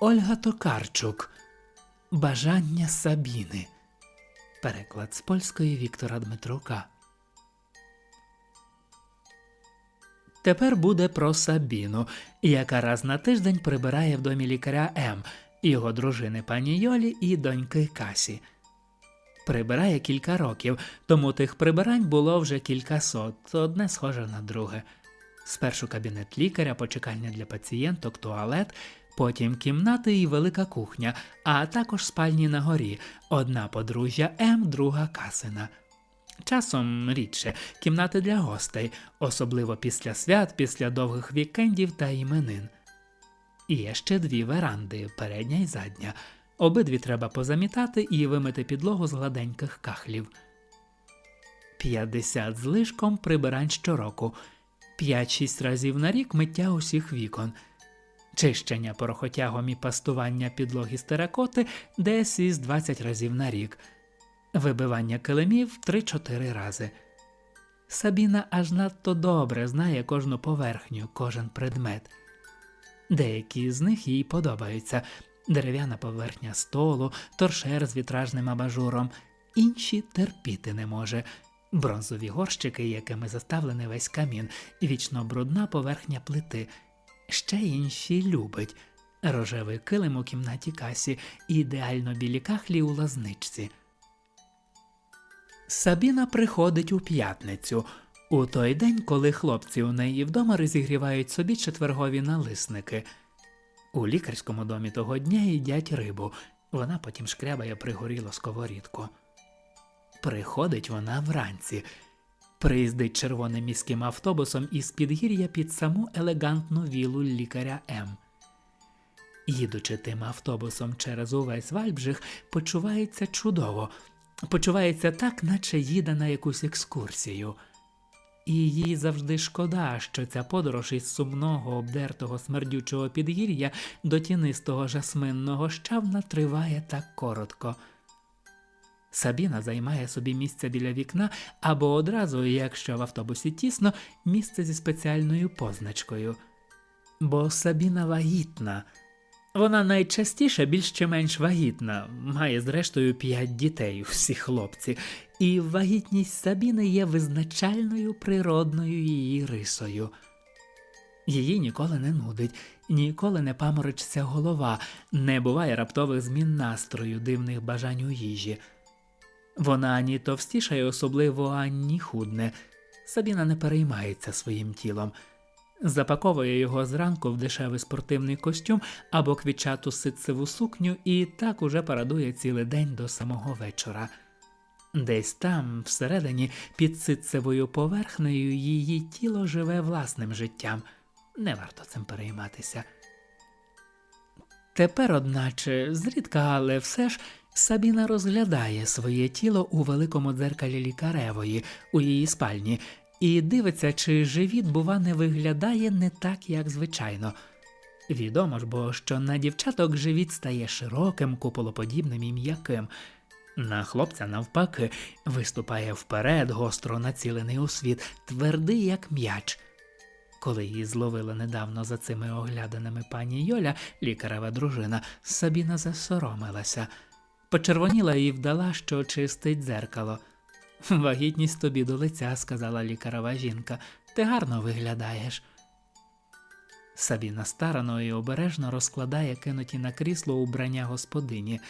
Ольга Токарчук. Бажання Сабіни. Переклад з польської Віктора Дмитрука. Тепер буде про Сабіну, яка раз на тиждень прибирає в домі лікаря М, його дружини пані Йолі і доньки Касі. Прибирає кілька років, тому тих прибирань було вже кількасот, одне схоже на друге. Спершу кабінет лікаря, почекальня для пацієнток, туалет, потім кімнати і велика кухня, а також спальні на горі, одна подружжя М, друга Касина. Часом рідше кімнати для гостей, особливо після свят, після довгих вікендів та іменин. І є ще дві веранди, передня і задня. Обидві треба позамітати і вимити підлогу з гладеньких кахлів. 50 з лишком прибирань щороку, 5-6 разів на рік миття усіх вікон, чищення порохотягом і пастування підлоги з теракоти десь із 20 разів на рік, вибивання килимів 3-4 рази. Сабіна аж надто добре знає кожну поверхню, кожен предмет. Деякі з них їй подобаються дерев'яна поверхня столу, торшер з вітражним абажуром, інші терпіти не може. Бронзові горщики, якими заставлений весь камін, вічно брудна поверхня плити. Ще інші любить рожевий килим у кімнаті касі ідеально білі кахлі у лазничці. Сабіна приходить у п'ятницю, у той день, коли хлопці у неї вдома розігрівають собі четвергові налисники. У лікарському домі того дня їдять рибу, вона потім шкрябає пригоріло сковорідку. Приходить вона вранці, приїздить червоним міським автобусом із підгір'я під саму елегантну вілу лікаря М. Їдучи тим автобусом через увесь Вальбжих, почувається чудово, почувається так, наче їде на якусь екскурсію. І їй завжди шкода, що ця подорож із сумного, обдертого смердючого підгір'я до тінистого жасминного щавна триває так коротко. Сабіна займає собі місце біля вікна або одразу, якщо в автобусі тісно, місце зі спеціальною позначкою. Бо Сабіна вагітна. Вона найчастіше більш чи менш вагітна, має зрештою п'ять дітей, всі хлопці, і вагітність Сабіни є визначальною природною її рисою. Її ніколи не нудить, ніколи не паморочиться голова, не буває раптових змін настрою, дивних бажань у їжі. Вона ані товстішає, особливо ані худне. Сабіна не переймається своїм тілом. Запаковує його зранку в дешевий спортивний костюм або квітчату ситцеву сукню і так уже парадує цілий день до самого вечора. Десь там, всередині, під ситцевою поверхнею, її тіло живе власним життям. Не варто цим перейматися. Тепер, одначе, зрідка, але все ж Сабіна розглядає своє тіло у великому дзеркалі лікаревої у її спальні і дивиться, чи живіт, бува, не виглядає не так, як звичайно. Відомо ж бо, що на дівчаток живіт стає широким, куполоподібним і м'яким. На хлопця, навпаки, виступає вперед, гостро націлений у світ, твердий, як м'яч. Коли її зловила недавно за цими огляданими пані Йоля, лікарева дружина, Сабіна засоромилася, почервоніла і вдала, що чистить дзеркало. Вагітність тобі до лиця, сказала лікарова жінка, ти гарно виглядаєш. Сабіна старано і обережно розкладає кинуті на крісло убрання господині.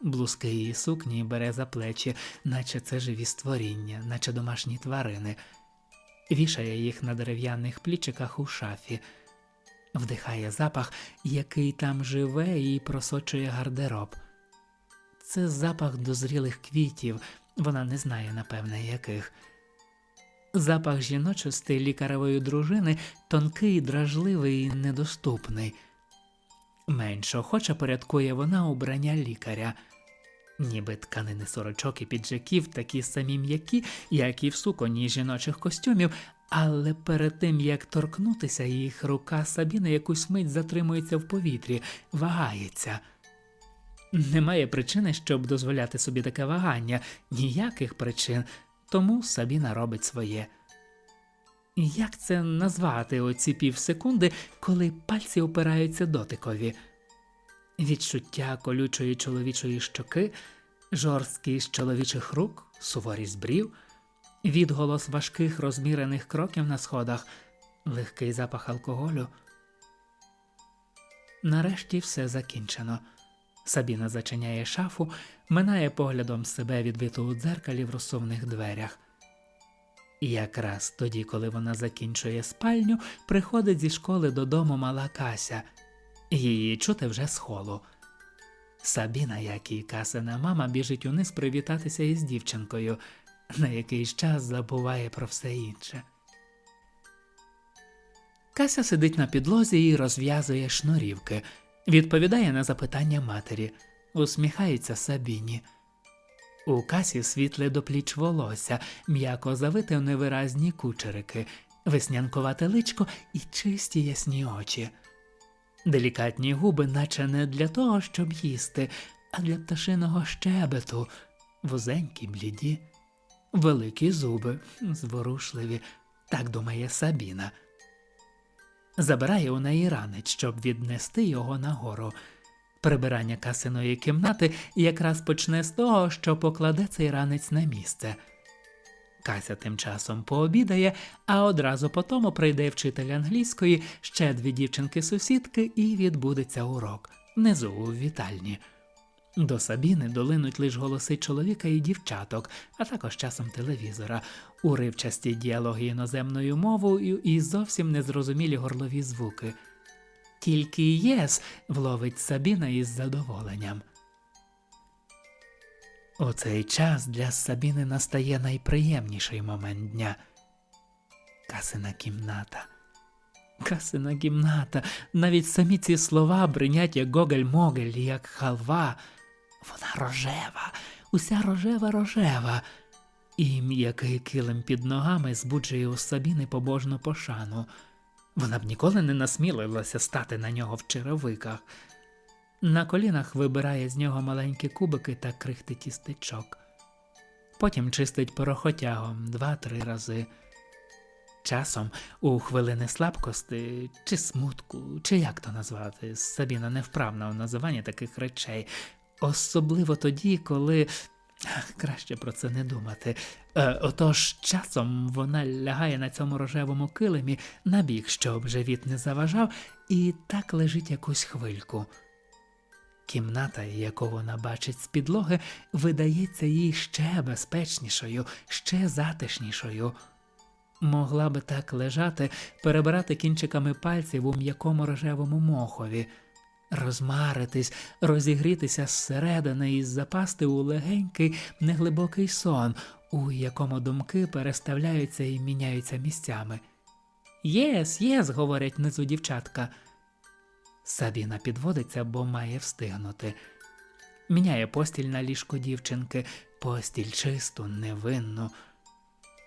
Блузки її сукні бере за плечі, наче це живі створіння, наче домашні тварини, вішає їх на дерев'яних плічиках у шафі, вдихає запах, який там живе і просочує гардероб. Це запах дозрілих квітів, вона не знає, напевне, яких. Запах жіночості лікаревої дружини тонкий, дражливий і недоступний. Менш охоче порядкує вона убрання лікаря, ніби тканини сорочок і піджаків такі самі м'які, як і в суконі жіночих костюмів, але перед тим як торкнутися їх, рука Сабіни якусь мить затримується в повітрі, вагається. Немає причини, щоб дозволяти собі таке вагання, ніяких причин, тому Сабіна робить своє. Як це назвати оці півсекунди, коли пальці опираються дотикові? Відчуття колючої чоловічої щоки, жорсткість чоловічих рук, суворість брів, відголос важких розмірених кроків на сходах, легкий запах алкоголю. Нарешті все закінчено. Сабіна зачиняє шафу, минає поглядом себе відбиту у дзеркалі в розсувних дверях. І якраз тоді, коли вона закінчує спальню, приходить зі школи додому мала Кася. Її чути вже з холу. Сабіна, як і Касина мама, біжить униз привітатися із дівчинкою, на якийсь час забуває про все інше. Кася сидить на підлозі і розв'язує шнурівки, відповідає на запитання матері, усміхається Сабіні. У касі світле до пліч волосся, м'яко завите в невиразні кучерики, веснянковате личко і чисті ясні очі. Делікатні губи, наче не для того, щоб їсти, а для пташиного щебету, вузенькі бліді, великі зуби, зворушливі, так думає Сабіна. Забирає у неї ранець, щоб віднести його нагору. Прибирання касиної кімнати якраз почне з того, що покладе цей ранець на місце. Кася тим часом пообідає, а одразу по тому прийде вчитель англійської, ще дві дівчинки-сусідки, і відбудеться урок внизу у вітальні. До Сабіни долинуть лише голоси чоловіка і дівчаток, а також часом телевізора, уривчасті діалоги іноземною мовою і зовсім незрозумілі горлові звуки. Тільки єс вловить Сабіна із задоволенням. У цей час для Сабіни настає найприємніший момент дня. Касина кімната. Касина кімната. Навіть самі ці слова бринять як гоголь-могель, як халва. Вона рожева, уся рожева рожева. І м'який килим під ногами збуджує у Сабіни побожну пошану. Вона б ніколи не насмілилася стати на нього в черевиках. На колінах вибирає з нього маленькі кубики та крихти тістечок. Потім чистить порохотягом два-три рази. Часом, у хвилини слабкости чи смутку, чи як то назвати, Сабіна невправна у називанні таких речей, особливо тоді, коли краще про це не думати. Е, отож, часом вона лягає на цьому рожевому килимі на бік, щоб живіт не заважав, і так лежить якусь хвильку. Кімната, яку вона бачить з підлоги, видається їй ще безпечнішою, ще затишнішою. Могла би так лежати, перебирати кінчиками пальців у м'якому рожевому мохові, розмаритись, розігрітися зсередини і запасти у легенький, неглибокий сон, у якому думки переставляються і міняються місцями. Єс, єс, говорять внизу дівчатка. Сабіна підводиться, бо має встигнути. Міняє постіль на ліжко дівчинки, постіль чисту, невинну.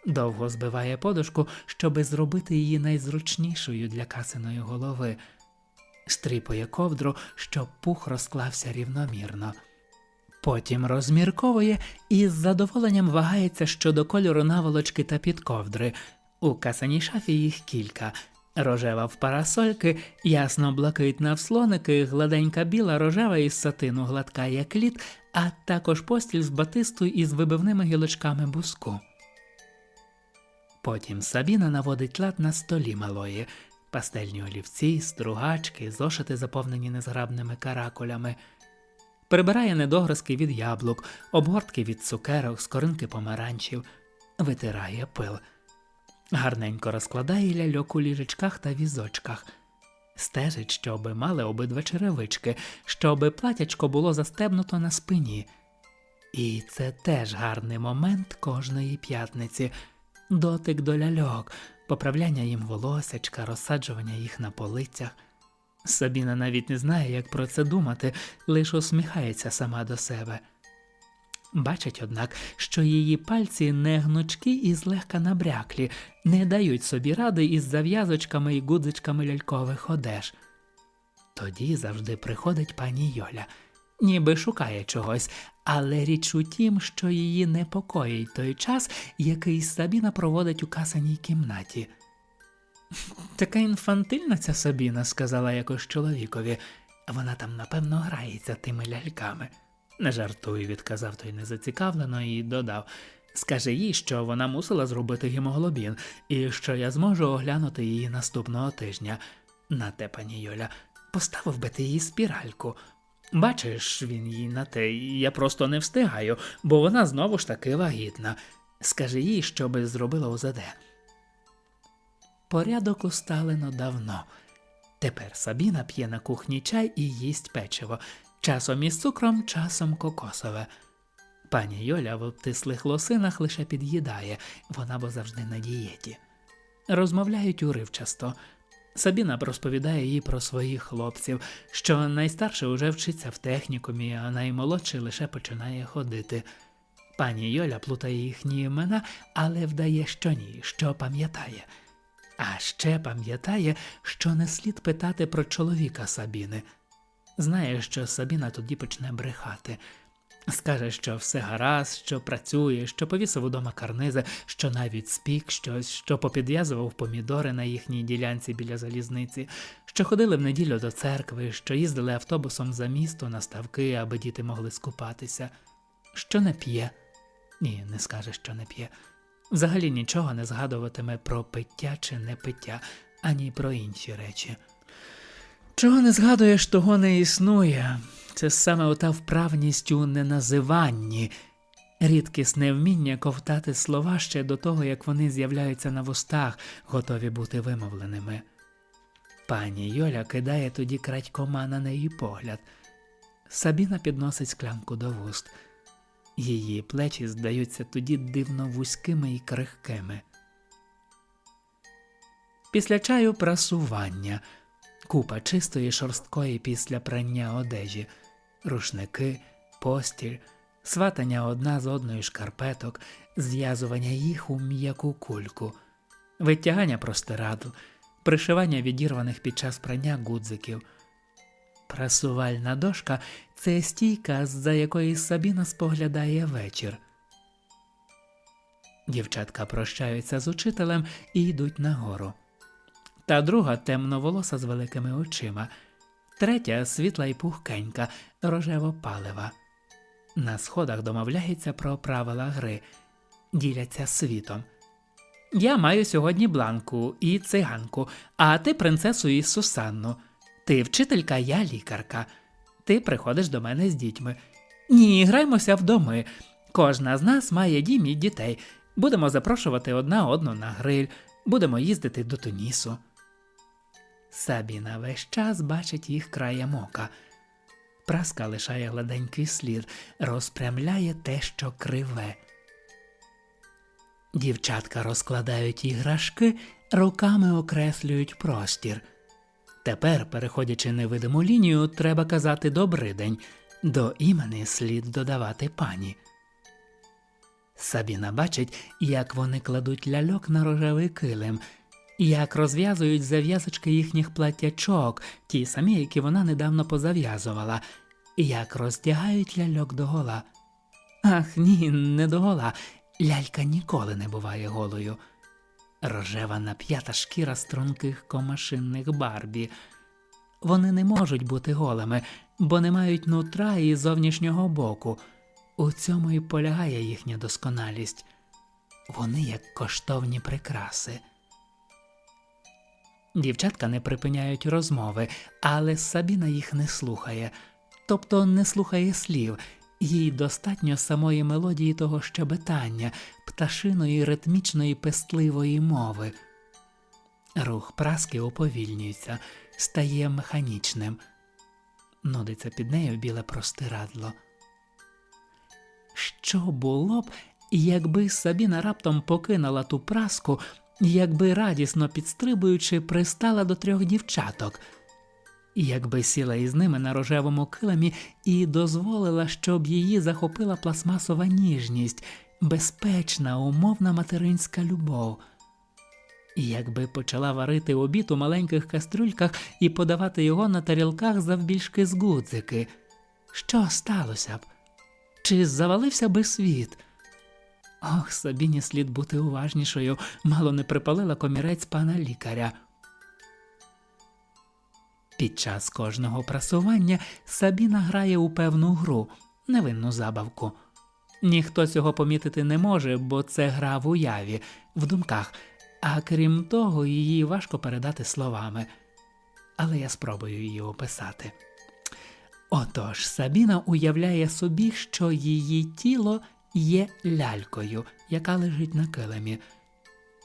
Довго збиває подушку, щоби зробити її найзручнішою для касиної голови. Стріпує ковдру, щоб пух розклався рівномірно. Потім розмірковує і з задоволенням вагається щодо кольору наволочки та підковдри. У касаній шафі їх кілька. Рожева в парасольки, ясно блакитна в слоники, гладенька біла, рожева із сатину, гладка як лід, а також постіль з батисту із вибивними гілочками буску. Потім Сабіна наводить лад на столі малої, пастельні олівці, стругачки, зошити, заповнені незграбними каракулями. Прибирає недогризки від яблук, обгортки від цукерок, скоринки помаранчів, витирає пил. Гарненько розкладає ляльок у ліжечках та візочках. Стежить, щоби мали обидва черевички, щоби платячко було застебнуто на спині. І це теж гарний момент кожної п'ятниці дотик до ляльок, поправляння їм волосячка, розсаджування їх на полицях. Сабіна навіть не знає, як про це думати, лише усміхається сама до себе. Бачить, однак, що її пальці не гнучкі і злегка набряклі, не дають собі ради із зав'язочками і гудзичками лялькових одеж. Тоді завжди приходить пані Йоля, ніби шукає чогось, але річ у тім, що її непокоїть той час, який Сабіна проводить у касаній кімнаті. Така інфантильна ця Сабіна, сказала якось чоловікові. Вона там, напевно, грається тими ляльками. Не жартую, відказав той незацікавлено і додав. Скажи їй, що вона мусила зробити гемоглобін, і що я зможу оглянути її наступного тижня. На те, пані Йоля, поставив би ти їй спіральку. Бачиш, він їй на те, я просто не встигаю, бо вона знову ж таки вагітна. Скажи їй, щоби зробила УЗД. Порядок усталено давно. Тепер Сабіна п'є на кухні чай і їсть печиво, часом із цукром, часом кокосове. Пані Йоля в обтислих лосинах лише під'їдає, вона бо завжди на дієті. Розмовляють уривчасто. Сабіна розповідає їй про своїх хлопців, що найстарший уже вчиться в технікумі, а наймолодший лише починає ходити. Пані Йоля плутає їхні імена, але вдає, що ні, що пам'ятає. А ще пам'ятає, що не слід питати про чоловіка Сабіни. Знає, що Сабіна тоді почне брехати. Скаже, що все гаразд, що працює, що повісив удома карнизи, що навіть спік щось, що попідв'язував помідори на їхній ділянці біля залізниці, що ходили в неділю до церкви, що їздили автобусом за місто на ставки, аби діти могли скупатися, що не п'є. Ні, не скаже, що не п'є. Взагалі нічого не згадуватиме про пиття чи не пиття, ані про інші речі. Чого не згадуєш, того не існує. Це саме ота вправність у неназиванні, рідкісне вміння ковтати слова ще до того, як вони з'являються на вустах, готові бути вимовленими. Пані Йоля кидає тоді крадькома на неї погляд. Сабіна підносить склянку до вуст. Її плечі здаються тоді дивно вузькими і крихкими. Після чаю прасування, купа чистої шорсткої після прання одежі, рушники, постіль, сватання одна з одної шкарпеток, зв'язування їх у м'яку кульку, витягання простирадл, пришивання відірваних під час прання гудзиків. Прасувальна дошка це стійка, за якої Сабіна споглядає вечір. Дівчатка прощаються з учителем і йдуть нагору. Та друга темноволоса з великими очима, третя світла й пухкенька, рожево палива. На сходах домовляється про правила гри, діляться світом. Я маю сьогодні бланку і циганку, а ти принцесу і Сусанну. Ти вчителька, я лікарка. Ти приходиш до мене з дітьми. Ні, граймося в доми. Кожна з нас має дім і дітей. Будемо запрошувати одна одну на гриль, будемо їздити до Тунісу. Сабіна весь час бачить їх краєм ока. Праска лишає гладенький слід, розпрямляє те, що криве. Дівчатка розкладають іграшки, руками окреслюють простір. Тепер, переходячи невидиму лінію, треба казати «добрий день», до імені слід додавати пані. Сабіна бачить, як вони кладуть ляльок на рожевий килим, як розв'язують зав'язочки їхніх платячок, ті самі, які вона недавно позав'язувала, як роздягають ляльок догола. Ах ні, не догола. Лялька ніколи не буває голою. Рожева нап'ята шкіра струнких комашинних барбі. Вони не можуть бути голими, бо не мають нутра і зовнішнього боку. У цьому і полягає їхня досконалість. Вони як коштовні прикраси. Дівчатка не припиняють розмови, але Сабіна їх не слухає, тобто не слухає слів, їй достатньо самої мелодії того щебетання, пташиної ритмічної пестливої мови. Рух праски уповільнюється, стає механічним. Нудиться під нею біле простирадло. Що було б, якби Сабіна раптом покинула ту праску, якби радісно підстрибуючи, пристала до трьох дівчаток, якби сіла із ними на рожевому килимі і дозволила, щоб її захопила пластмасова ніжність, безпечна, умовна материнська любов. Якби почала варити обід у маленьких кастрюльках і подавати його на тарілках завбільшки з гудзики, що сталося б? Чи завалився би світ? Ох, Сабіні слід бути уважнішою, мало не припалила комірець пана лікаря. Під час кожного прасування Сабіна грає у певну гру, невинну забавку. Ніхто цього помітити не може, бо це гра в уяві, в думках, а крім того, її важко передати словами. Але я спробую її описати. Отож, Сабіна уявляє собі, що її тіло є лялькою, яка лежить на килимі.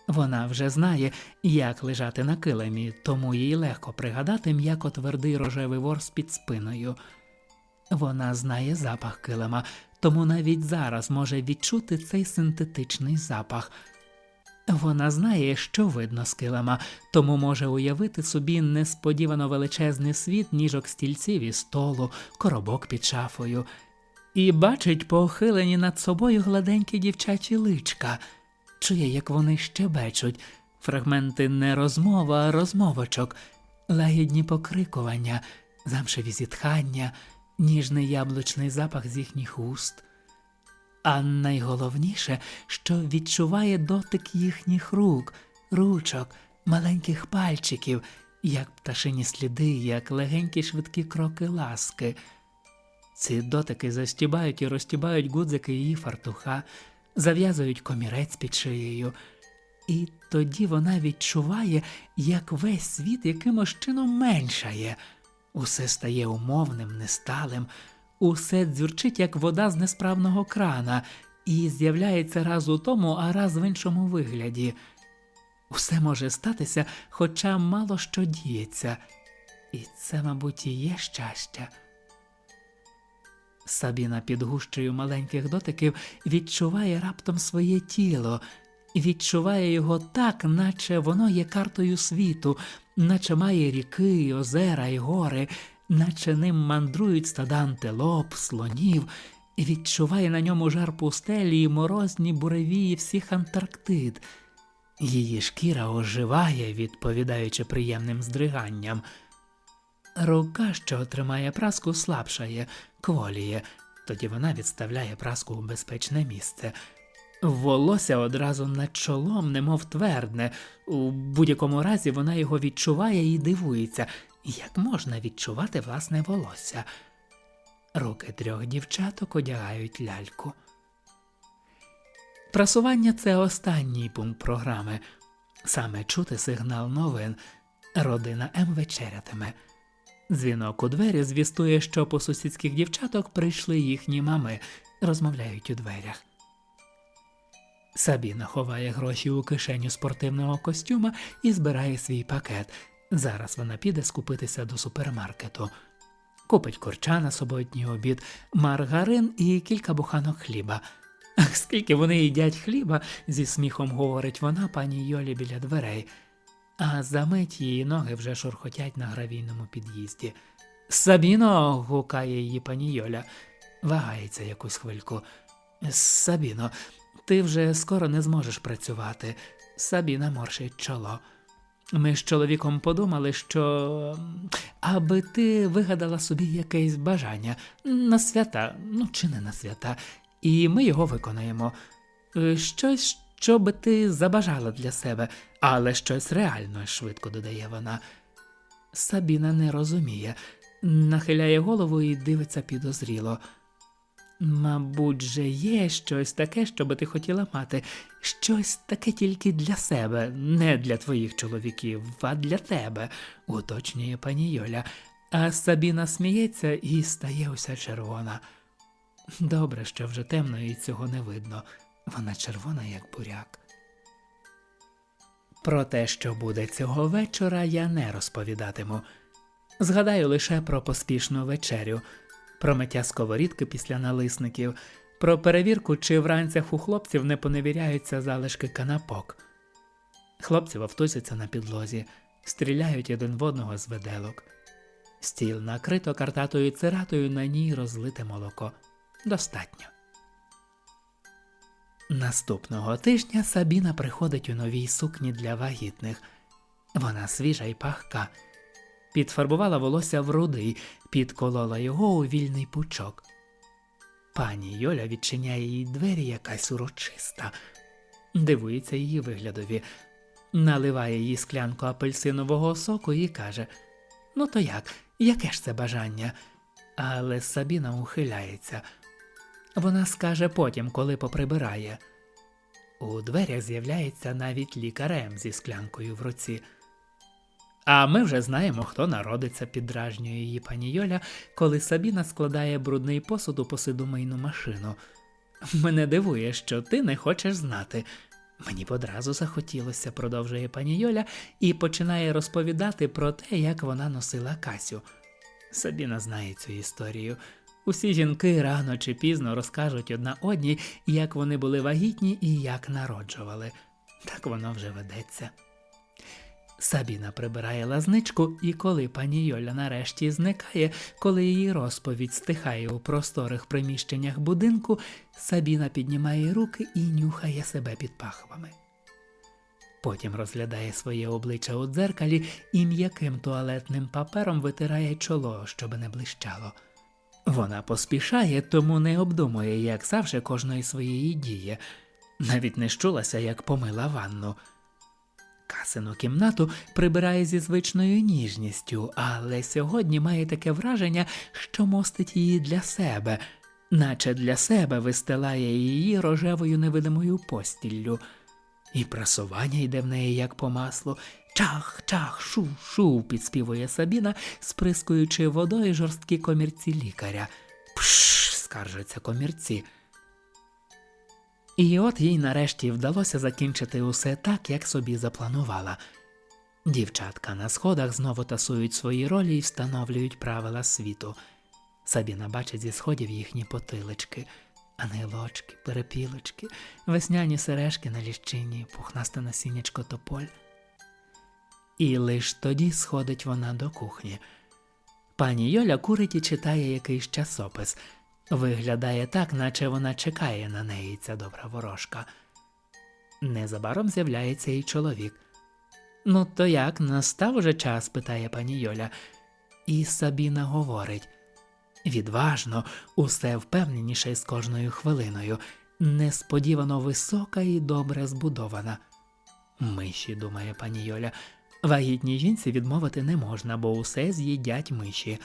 Вона вже знає, як лежати на килимі, тому їй легко пригадати м'яко твердий рожевий ворс під спиною. Вона знає запах килима, тому навіть зараз може відчути цей синтетичний запах. Вона знає, що видно з килима, тому може уявити собі несподівано величезний світ ніжок стільців і столу, коробок під шафою, і бачить похилені над собою гладенькі дівчачі личка, чує, як вони щебечуть, фрагменти не розмов, а розмовочок, лагідні покрикування, замшеві зітхання, ніжний яблучний запах з їхніх уст. А найголовніше, що відчуває дотик їхніх рук, ручок, маленьких пальчиків, як пташині сліди, як легенькі швидкі кроки ласки. Ці дотики застібають і розтібають гудзики її фартуха, зав'язують комірець під шиєю. І тоді вона відчуває, як весь світ якимось чином меншає. Усе стає умовним, несталим, усе дзюрчить, як вода з несправного крана, і з'являється раз у тому, а раз в іншому вигляді. Усе може статися, хоча мало що діється, і це, мабуть, і є щастя. Сабіна під гущею маленьких дотиків відчуває раптом своє тіло, відчуває його так, наче воно є картою світу, наче має ріки, озера і гори, наче ним мандрують стада антилоп, слонів, відчуває на ньому жар пустелі і морозні буревії всіх Антарктид. Її шкіра оживає, відповідаючи приємним здриганням. Рука, що тримає праску, слабшає, кволіє, тоді вона відставляє праску у безпечне місце. Волосся одразу над чолом, немов твердне, у будь-якому разі вона його відчуває і дивується, як можна відчувати власне волосся. Руки трьох дівчаток одягають ляльку. Прасування це останній пункт програми. Саме чути сигнал новин. Родина М вечерятиме. Дзвінок у двері звістує, що по сусідських дівчаток прийшли їхні мами, розмовляють у дверях. Сабіна ховає гроші у кишеню спортивного костюма і збирає свій пакет. Зараз вона піде скупитися до супермаркету. Купить курча на суботній обід, маргарин і кілька буханок хліба. Скільки вони їдять хліба, зі сміхом говорить вона пані Йолі біля дверей, а за мить її ноги вже шурхотять на гравійному під'їзді. Сабіно. гукає її пані Йоля, вагається якусь хвильку. Сабіно, ти вже скоро не зможеш працювати. Сабіна морщить чоло. Ми з чоловіком подумали, що аби ти вигадала собі якесь бажання на свята, ну чи не на свята, і ми його виконаємо. Е, Щось, що би ти забажала для себе, але щось реально швидко додає вона. Сабіна не розуміє, нахиляє голову і дивиться підозріло. Мабуть, же є щось таке, що би ти хотіла мати, щось таке тільки для себе, не для твоїх чоловіків, а для тебе, уточнює пані Йоля. А Сабіна сміється і стає уся червона. Добре, що вже темно і цього не видно. Вона червона, як буряк. Про те, що буде цього вечора, я не розповідатиму. Згадаю лише про поспішну вечерю, про миття сковорідки після налисників, про перевірку, чи вранцях у хлопців не поневіряються залишки канапок. Хлопці вовтузяться на підлозі, стріляють один в одного з веделок. Стіл накрито картатою циратою, на ній розлите молоко. Достатньо. Наступного тижня Сабіна приходить у новій сукні для вагітних. Вона свіжа і пахка. Підфарбувала волосся в рудий, підколола його у вільний пучок. Пані Йоля відчиняє їй двері якась урочиста, дивується її виглядові, наливає їй склянку апельсинового соку і каже Ну то як? Яке ж це бажання? Але Сабіна ухиляється. Вона скаже потім, коли поприбирає. У дверях з'являється навіть лікарем зі склянкою в руці. А ми вже знаємо, хто народиться, підражнює її пані Йоля, коли Сабіна складає брудний посуд у посудомийну машину. Мене дивує, що ти не хочеш знати. Мені б одразу захотілося, продовжує пані Йоля, і починає розповідати про те, як вона носила Касю. Сабіна знає цю історію. Усі жінки рано чи пізно розкажуть одна одній, як вони були вагітні і як народжували. Так воно вже ведеться. Сабіна прибирає лазничку, і коли пані Йоля нарешті зникає, коли її розповідь стихає у просторих приміщеннях будинку, Сабіна піднімає руки і нюхає себе під пахвами. Потім розглядає своє обличчя у дзеркалі і м'яким туалетним папером витирає чоло, щоб не блищало. Вона поспішає, тому не обдумує, як завжди кожної своєї дії. Навіть не щулася, як помила ванну. Касину кімнату прибирає зі звичною ніжністю, але сьогодні має таке враження, що мостить її для себе, наче для себе вистилає її рожевою невидимою постіллю. І прасування йде в неї як по маслу. Чах, чах, шу, шу, підспівує Сабіна, сприскуючи водою жорсткі комірці лікаря. Пш, скаржаться комірці. І от їй нарешті вдалося закінчити усе так, як собі запланувала. Дівчатка на сходах знову тасують свої ролі і встановлюють правила світу. Сабіна бачить зі сходів їхні потилички, ангелочки, перепілочки, весняні сережки на ліщині, пухнасте насіннячко тополь. І лиш тоді сходить вона до кухні. Пані Йоля курить і читає якийсь часопис. Виглядає так, наче вона чекає на неї, ця добра ворожка. Незабаром з'являється і чоловік. Ну, то як, настав уже час? питає пані Йоля. І Сабіна говорить відважно, усе впевненіше з кожною хвилиною, несподівано висока і добре збудована. Миші, думає пані Йоля, вагітній жінці відмовити не можна, бо усе з'їдять миші.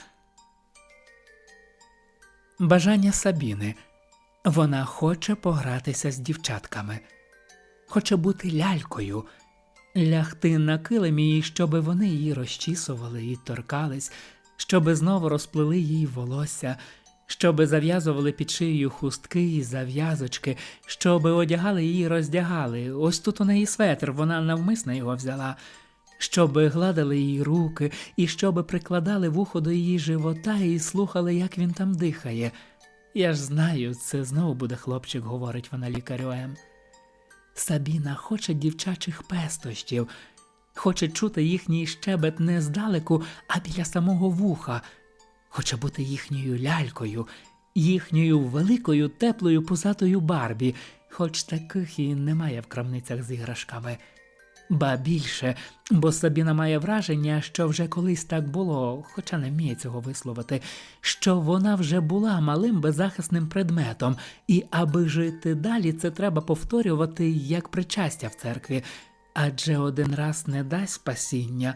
Бажання Сабіни. Вона хоче погратися з дівчатками, хоче бути лялькою, лягти на килимі, і щоби вони її розчісували і торкались, щоби знову розплели їй волосся, щоби зав'язували під шиєю хустки і зав'язочки, щоби одягали її роздягали. Ось тут у неї светр, вона навмисно його взяла. Щоби гладили її руки, і щоби прикладали вухо до її живота і слухали, як він там дихає. Я ж знаю, це знову буде хлопчик, говорить вона лікарю М. Сабіна хоче дівчачих пестощів, хоче чути їхній щебет не здалеку, а біля самого вуха, хоче бути їхньою лялькою, їхньою великою теплою пузатою Барбі, хоч таких і немає в крамницях з іграшками. Ба більше, бо Сабіна має враження, що вже колись так було, хоча не вміє цього висловити, що вона вже була малим беззахисним предметом, і аби жити далі, це треба повторювати як причастя в церкві, адже один раз не дасть спасіння.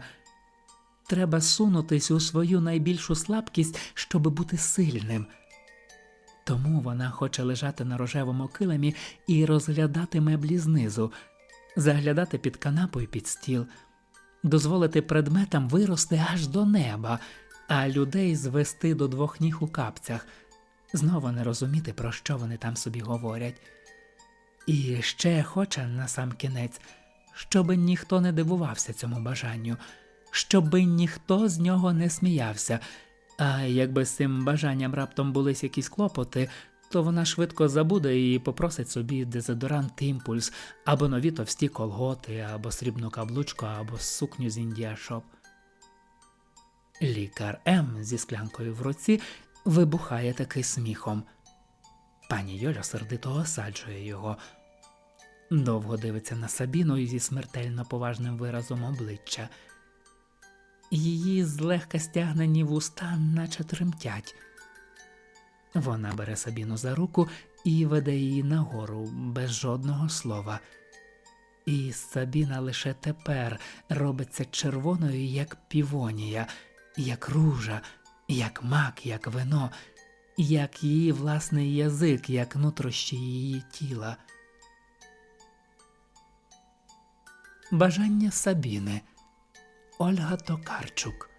Треба сунутись у свою найбільшу слабкість, щоби бути сильним. Тому вона хоче лежати на рожевому килимі і розглядати меблі знизу заглядати під канапу і під стіл, дозволити предметам вирости аж до неба, а людей звести до двох ніг у капцях, знову не розуміти, про що вони там собі говорять. І ще хоче на сам кінець, щоби ніхто не дивувався цьому бажанню, щоби ніхто з нього не сміявся. А якби з цим бажанням раптом булись якісь клопоти, то вона швидко забуде і попросить собі дезодорант імпульс, або нові товсті колготи, або срібну каблучку, або сукню з індіашоп. Лікар М зі склянкою в руці вибухає таки сміхом. Пані Йоля сердито осаджує його. Довго дивиться на Сабіну зі смертельно поважним виразом обличчя. Її злегка стягнені вуста, наче тремтять. Вона бере Сабіну за руку і веде її нагору без жодного слова. І Сабіна лише тепер робиться червоною, як півонія, як ружа, як мак, як вино, як її власний язик, як нутрощі її тіла. Бажання Сабіни Ольга Токарчук